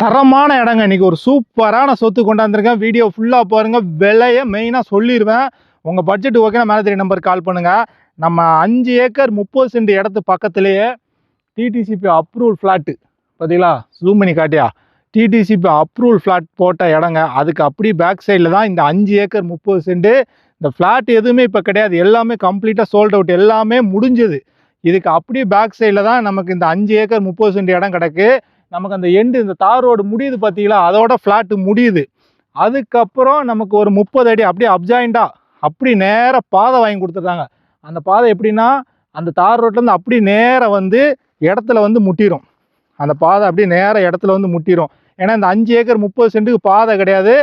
தரமான இடங்க. இன்றைக்கி ஒரு சூப்பரான சொத்து கொண்டாந்துருக்கேன். வீடியோ ஃபுல்லாக பாருங்கள் விலையை மெயினாக சொல்லிடுவேன் உங்கள் பட்ஜெட் ஓகேனா மேலே தெரிய நம்பர் கால் பண்ணுங்கள் நம்ம அஞ்சு ஏக்கர் முப்பது சென்ட் இடத்து பக்கத்துலேயே டிடிசிபி அப்ரூவல் ஃப்ளாட்டு பார்த்தீங்களா ஜூம் பண்ணி காட்டியா? டிடிசிபி அப்ரூவல் ஃப்ளாட் போட்ட இடங்க. அதுக்கு அப்படி பேக் சைடில் தான் இந்த அஞ்சு ஏக்கர் முப்பது சென்ட் இந்த ஃப்ளாட் எதுவுமே இப்போ கிடையாது. எல்லாமே கம்ப்ளீட்டாக சோல்ட் அவுட் எல்லாமே முடிஞ்சது. இதுக்கு அப்படியே பேக் சைடில் தான் நமக்கு இந்த அஞ்சு ஏக்கர் முப்பது சென்ட் இடம் கிடக்கு. நமக்கு அந்த எண்டு இந்த தார் ரோடு முடியுது பார்த்தீங்களா அதோட ஃப்ளாட்டு முடியுது. அதுக்கப்புறம் நமக்கு ஒரு முப்பது அடி அப்படியே அப்ஜாயிண்டாக அப்படி நேராக பாதை வாங்கி கொடுத்துருக்காங்க. அந்த பாதை எப்படின்னா அந்த தார் ரோட்லேருந்து அப்படி நேராக வந்து இடத்துல வந்து முட்டிடும் அந்த பாதை அப்படியே நேராக இடத்துல வந்து முட்டிடும் ஏன்னா இந்த அஞ்சு ஏக்கர் முப்பது சென்ட்டுக்கு பாதை கிடையாது.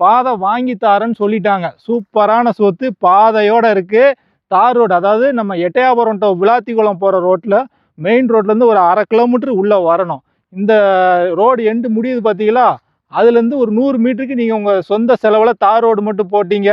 பாதை வாங்கி தாரேன்னு சொல்லிட்டாங்க. சூப்பரான சொத்து பாதையோடு இருக்குது தார் ரோடு அதாவது நம்ம எட்டயாபுரம் டு விளாத்திக்குளம் போகிற ரோட்டில் மெயின் ரோட்லேருந்து ஒரு அரை கிலோமீட்டர் உள்ளே வரணும். இந்த ரோடு எண்டு முடியுது பார்த்தீங்களா அதுலேருந்து ஒரு நூறு மீட்டருக்கு நீங்கள் உங்கள் சொந்த செலவில் தார் ரோடு மட்டும் போட்டிங்க.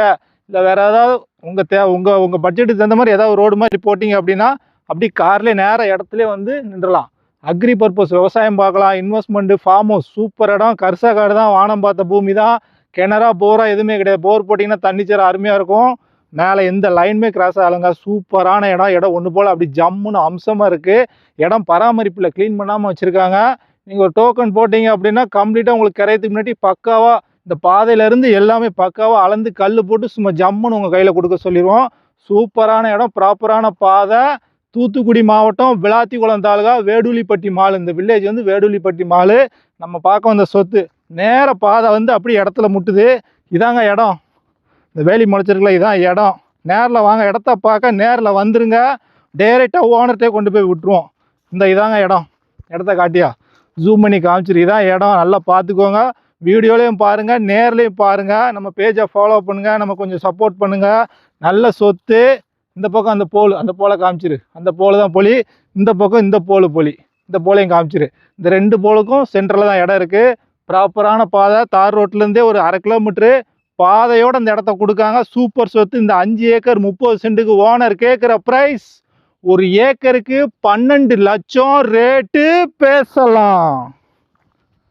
இல்லை வேறு ஏதாவது உங்கள் தே உங்கள் உங்கள் பட்ஜெட்டுக்கு தகுந்த மாதிரி ஏதாவது ரோடு மாதிரி போட்டிங்க அப்படின்னா அப்படி கார்லேயே நேராக இடத்துல வந்து நின்றலாம். அக்ரி பர்பஸ் விவசாயம் பார்க்கலாம். இன்வெஸ்ட்மெண்ட்டு ஃபார்ம் ஹவுஸ் சூப்பர் இடம். கரிசா காடு தான் வானம் பார்த்த பூமி தான். கிணறா போரா எதுவுமே கிடையாது. போர் போட்டிங்கன்னா தண்ணிச்சர் அருமையாக இருக்கும். மேலே எந்த லைனுமே கிராஸ் ஆகலைங்க. சூப்பரான இடம். இடம் ஒன்று போல் அப்படி ஜம்முன்னு அம்சமாக இருக்குது இடம் பராமரிப்பில் க்ளீன் பண்ணாமல் வச்சுருக்காங்க. நீங்கள் ஒரு டோக்கன் போட்டிங்க அப்படின்னா கம்ப்ளீட்டாக உங்களுக்கு கரையத்துக்கு முன்னாடி பக்காவாக இந்த பாதையிலேருந்து எல்லாமே பக்காவாக அளந்து கல் போட்டு சும்மா ஜம்முன்னு உங்கள் கையில் கொடுக்க சொல்லிடுவோம் சூப்பரான இடம். ப்ராப்பரான பாதை. தூத்துக்குடி மாவட்டம் விளாத்திக்குளம் தாலுகா வேடுலிப்பட்டி மால். இந்த வில்லேஜ் வந்து வேடுலிப்பட்டி மால். நம்ம பார்க்க வந்த சொத்து. நேர பாதை வந்து அப்படி இடத்துல முட்டுது. இதாங்க இடம். இந்த வேலி முளைச்சிருக்கல இதுதான் இடம். நேரில் வாங்க இடத்த பார்க்க நேரில் வந்துருங்க. டைரெக்டாக ஓனர்கிட்டே கொண்டு போய் விட்டுருவோம். இந்த இதாங்க இடம். இடத்த காட்டியா? ஜூம் பண்ணி காமிச்சிரு. இதான் இடம். நல்லா பார்த்துக்கோங்க. வீடியோலையும் பாருங்கள் நேர்லேயும் பாருங்கள் நம்ம பேஜை ஃபாலோ பண்ணுங்கள் நம்ம கொஞ்சம் சப்போர்ட் பண்ணுங்கள் நல்ல சொத்து. இந்த பக்கம் அந்த போல் அந்த போலை காமிச்சிரு. அந்த போல் தான் பொலி. இந்த பக்கம் இந்த போல் பொலி. இந்த போலையும் காமிச்சிரு. இந்த ரெண்டு போலுக்கும் சென்டரில் தான் இடம் இருக்குது ப்ராப்பரான பாதை. தார் ரோட்லேருந்தே ஒரு அரை கிலோமீட்ரு பாதையோட அந்த இடத்த கொடுக்காங்க. சூப்பர் சொத்து. இந்த அஞ்சு ஏக்கர் முப்பது சென்ட்டுக்கு ஓனர் கேட்குற ப்ரைஸ் ஒரு ஏக்கருக்கு பன்னெண்டு லட்சம் ரேட்டு பேசலாம்.